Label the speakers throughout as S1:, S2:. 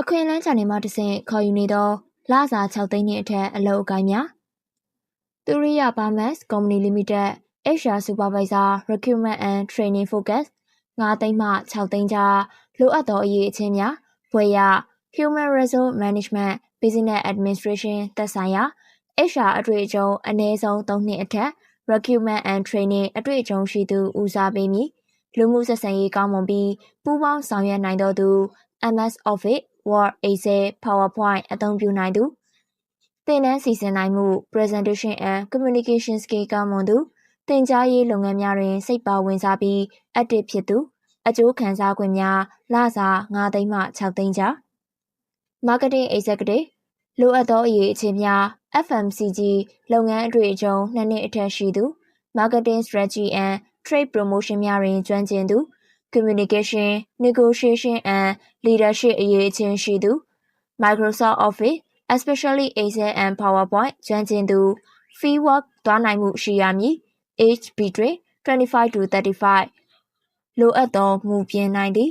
S1: အခွင့်အလမ်းချာနေမှတဆင့်ခေါ်ယူနေသောလစာ6သိန်းနှင့်အထက်အလုပ်အကိုင်းများသူရိယဘာမတ် Company Limited HR Supervisor Recruitment and Training Focus 9သိန်းမှ6သိန်းကြားလိုအပ်သောအရေးအချင်းများဘွဲ့ရ Human Resource Management Business Administration သက်ဆိုင်ရာ HR အတွေ့အကြုံအနည်းဆုံး3နှစ်အထက် Recruitment and Training အတွေ့အကြုံရှိသူဦးစားပေးမည်လူမှုဆက်ဆံရေးကောင်းမွန်ပြီးပူးပေါင်းဆောင်ရွက်နိုင်သောသူ MS Office Word Excel PowerPoint အသုံးပြုနိုင်သူသင်တန်းစီစဉ်နိုင်မှု Presentation and Communication Skill ကောင်းမွန်သူသင်ကြားရေးလုပ်ငန်းများတွင်စိတ်ပါဝင်စားပြီး active ဖြစ်သူအကျိုးခံစား권များလစာ9သိန်းမှ6သိန်းကြား Marketing Executive လိုအပ်သောအရေးအခြေများ FMCG လုပ်ငန်းအတွေ့အကြုံနှစ်နှစ်အထက်ရှိသူ Marketing Strategy and Trade Promotion များတွင်ကျွမ်းကျင်သူ Communication, Negotiation and Leadership အရေးအချင်းရှိသူ Microsoft Office, especially Excel and PowerPoint ကျွမ်းကျင်သူ Fieldwork သွားနိုင်မှုရှိရမည် Age between 25 to 35လိုအပ်သောမူပြင်နိုင်သည်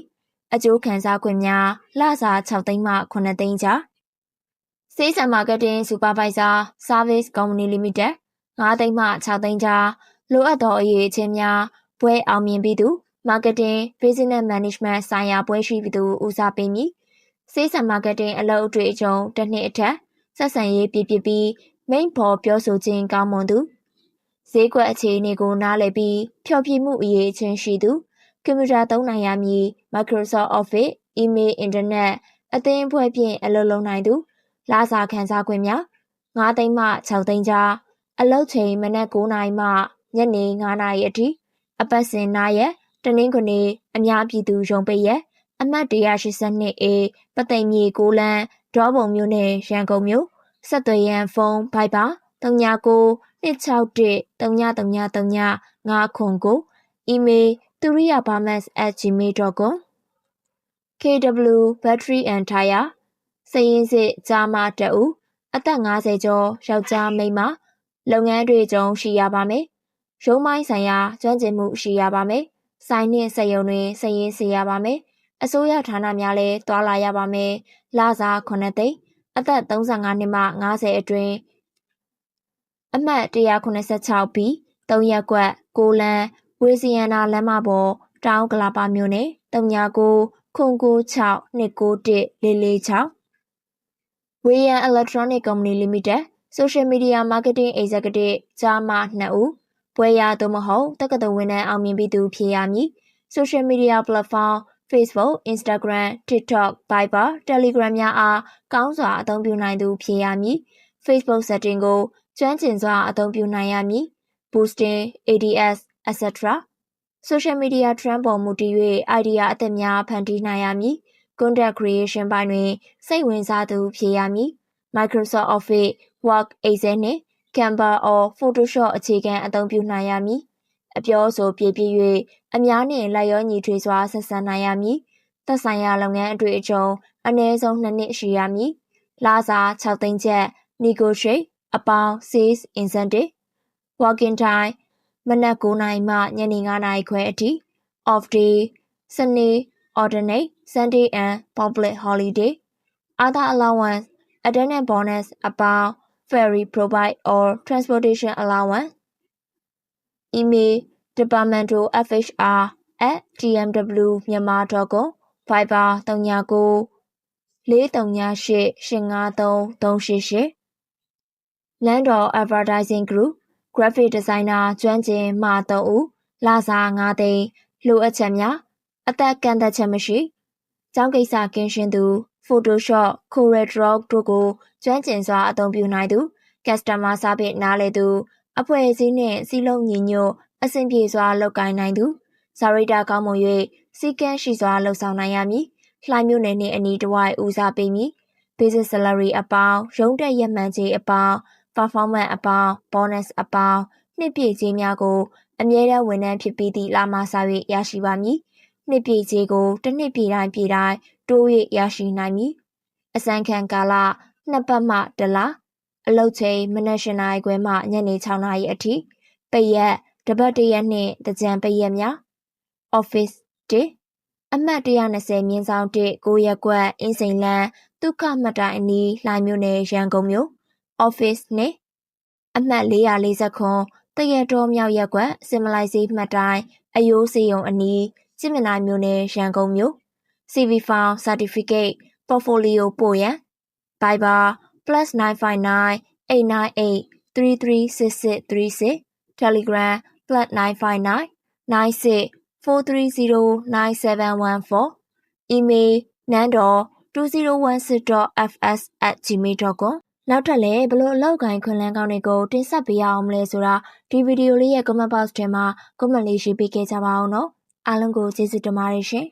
S1: အကျိုးခံစား권များလစာ6သိန်းမှ9သိန်းကြား Sales and Marketing Supervisor Service Company Limited 9သိန်းမှ6သိန်းကြားလိုအပ်သောအရေးအချင်းများဘွဲအောင်မြင်ပြီးသူ Marketing Business Management ဆိုင်ရာပွဲရှိပြီးသူဦးစားပေးမည် Sales and Marketing အလုပ်အတွေ့အကြုံတစ်နှစ်အထက်ဆက်ဆံရေးပြပြပြီး main ပေါ်ပြောဆိုခြင်းကောင်းမွန်သူဈေးကွက်အခြေအနေကိုနားလည်ပြီးဖျော်ဖြေမှုအရေးအချင်းရှိသူကွန်ပျူတာသုံးနိုင်ရမည် Microsoft Office, Email, Internet အသင်းအဖွဲ့ဖြင့်အလုပ်လုပ်နိုင်သူလစာခံစား권များ9သိန်းမှ6သိန်းကြားအလုပ်ချိန်မနက်9နာရီမှညနေ9နာရီအထိအပတ်စဉ်နာရက် တနင်္ဂနွေအများပြည်သူရုံပိတ်ရက်အမှတ်182 A ပသိမ်မြေ6လမ်းဒေါပုံမြို့နယ်ရန်ကုန်မြို့ဆက်သွယ်ရန်ဖုန်းဖိုက်ပါ39 261 3339 email turiyabamas@gmail.com KW Battery and Tire စရင်စစ်ကြားမတအူအသက်50ကျော်ယောက်ျားမိန်းမလုပ်ငန်းတွေကြုံရှိရပါမယ်။ရုံးမိုင်းဆိုင်ရာကျွမ်းကျင်မှုရှိရပါမယ်။ စိုင်းနှင့်စက်ရုံတွင်စရင်စီရပါမယ်။အစိုးရဌာနများလည်းတွာလာရပါမယ်။လစာ9သိန်းအသက်35နှစ်မှ50အတွင်းအမှတ်186 B 3ရက်ကွက်6လမ်းဝေစီယန်နာလမ်းမပေါ်တောင်ကလာပါမြို့နယ်39ခု96 291 446ဝေယံ Electronic Company Limited Social Media Marketing Executive ကြားမှ2ဦး ပွဲရသို့မဟုတ်တက္ကသိုလ်ဝင်တန်းအောင်မြင်ပြီးသူဖြစ်ရမည် Social Media Platform Facebook, Instagram, TikTok, Viber, Telegram များအားကောင်းစွာအသုံးပြုနိုင်သူဖြစ်ရမည် Facebook setting ကိုကျွမ်းကျင်စွာအသုံးပြုနိုင်ရမည် Boosting, ADS, etc. Social Media Trend ပေါ်မူတည်၍ idea အသစ်များဖန်တီးနိုင်ရမည် Content Creation ပိုင်းတွင်စိတ်ဝင်စားသူဖြစ်ရမည် Microsoft Office, Word, Excel နှင့် Canva or Photoshop အခြေခံအသုံးပြုနိုင်ရမည်အပြောဆိုပြည့်ပြည့်၍အများနှင့်လိုက်ရောညီထွေစွာဆက်ဆံနိုင်ရမည်သက်ဆိုင်ရာလုပ်ငန်းအတွေ့အကြုံအနည်းဆုံး2နှစ်ရှိရမည်လာစာ6သိန်းချက် negotiate အပေါင်း sales incentive working time မနက်9:00နာရီမှညနေ9:00နာရီခွဲအထိ off day စနေ alternate sunday and public holiday other allowance attendance bonus အပေါင်း ferry provide or transportation allowance email departmentalfhr@gmw.myanmar.com Viber 39 438 853 388လန်တော် Advertising Group Graphic Designer ကျွမ်းကျင်မှ3ဦးလာစာ9သိန်းလိုအပ်ချက်များအသက်ကန့်သက်ချက်မရှိကျောင်းကိစ္စကင်းရှင်းသူ Photoshop, CorelDRAW တို့ကိုကျွမ်းကျင်စွာအသုံးပြုနိုင်သူ Customer Service နားလည်သူအဖွဲ့အစည်းနှင့်စီးလုံးညီညွတ်အဆင်ပြေစွာလုပ်ကိုင်နိုင်သူစာရိတ္တကောင်းမွန်၍စီကံရှိစွာလှုပ်ဆောင်နိုင်ရမည်လှိုင်းမျိုးနယ်နှင့်အနီးတစ်ဝိုက်ဦးစားပေးမည် basic salary အပေါင်းရုံးတက်ရက်မှန်ကြေးအပေါင်း performance အပေါင်း bonus အပေါင်းနှစ်ပြည့်ကြေးများကိုအမြဲတမ်းဝန်ထမ်းဖြစ်ပြီးသည့်လာမစာ၍ရရှိပါမည်နှစ်ပြည့်ကြေးကိုတစ်နှစ်ပြည့်တိုင်းပြည့်တိုင်း တိုး၍ရရှိနိုင်မည်အစံခံကာလနှစ်ပတ်မှတစ်လအလုတ်ချိန်မနက်၈နာရီခွဲမှညနေ6နာရီအထိပိတ်ရက်တပတ်တရက်နှင့်တကြံပိတ်ရက်များ office 1အမှတ်120မြင်းဆောင်1 9ရက်ကွက်အင်းစိန်လန်းဒုက္ခမှတ်တိုင်အနီးလှိုင်မြို့နယ်ရန်ကုန်မြို့ office နှင့်အမှတ်440ခွန်တရတော်မြောက်ရက်ကွက်စင်မလိုက်စီမှတ်တိုင်အယိုးစီယုံအနီးစစ်မနိုင်မြို့နယ်ရန်ကုန်မြို့ CV file certificate portfolio ပို့ရန် Viber +959 898 336636 Telegram +959 96 4309714 Email nando2016.fs@gmail.com နောက်ထပ်လည်းဘလို့အလောက်ကိုင်းခွန်လန်းကောင်းတွေကိုတင်ဆက်ပေးရအောင်မလဲဆိုတာဒီဗီဒီယိုလေးရဲ့ comment box ထဲမှာ comment လေးရေးပေးခဲ့ကြပါအောင်နော်အားလုံးကိုကျေးဇူးတင်ပါတယ်ရှင်